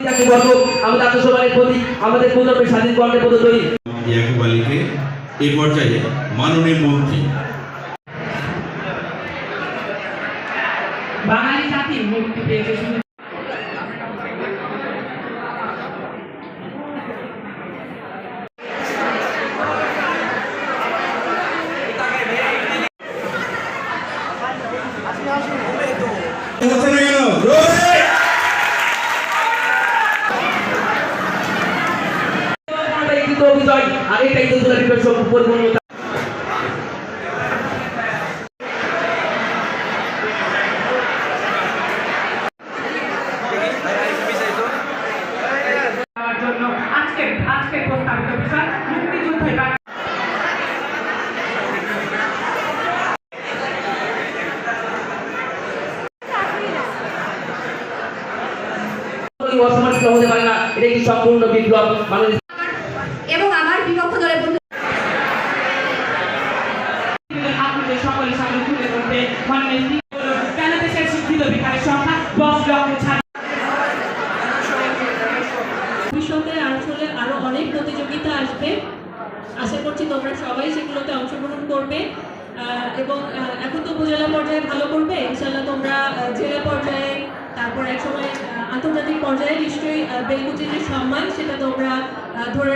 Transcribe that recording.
আমাদের আত্মসম্মানের প্রতি আমাদের প্রজন্মের স্বাধীন কর্মের প্রতি তৈরি ইয়াকুব আলীকে এ পর্যায়ে মাননীয় মন্ত্রী। বাঙালি জাতি মুক্তি পেয়েছে শুধু। একটি তো বিজয় আর এটাই বিপ্লব সব পরিপূর্ণতা অসমানিত হতে পারে না? এটা একটি সম্পূর্ণ বিপ্লব? মানুষ ধরতে মাননীয় স্পিকার কেন দেশের শিক্ষিত বেকারের সংখ্যা দশ লক্ষ ছাড়। আশা করছি তোমরা সবাই সেগুলোতে অংশগ্রহণ করবে। এবং এখন তো উপজেলা পর্যায়ে ভালো করবে। ইনশাল্লাহ তোমরা জেলা পর্যায়ে, তারপর একসময় আন্তর্জাতিক পর্যায়ে নিশ্চয়ই বেলকুচির সম্মান, সেটা তোমরা ধরে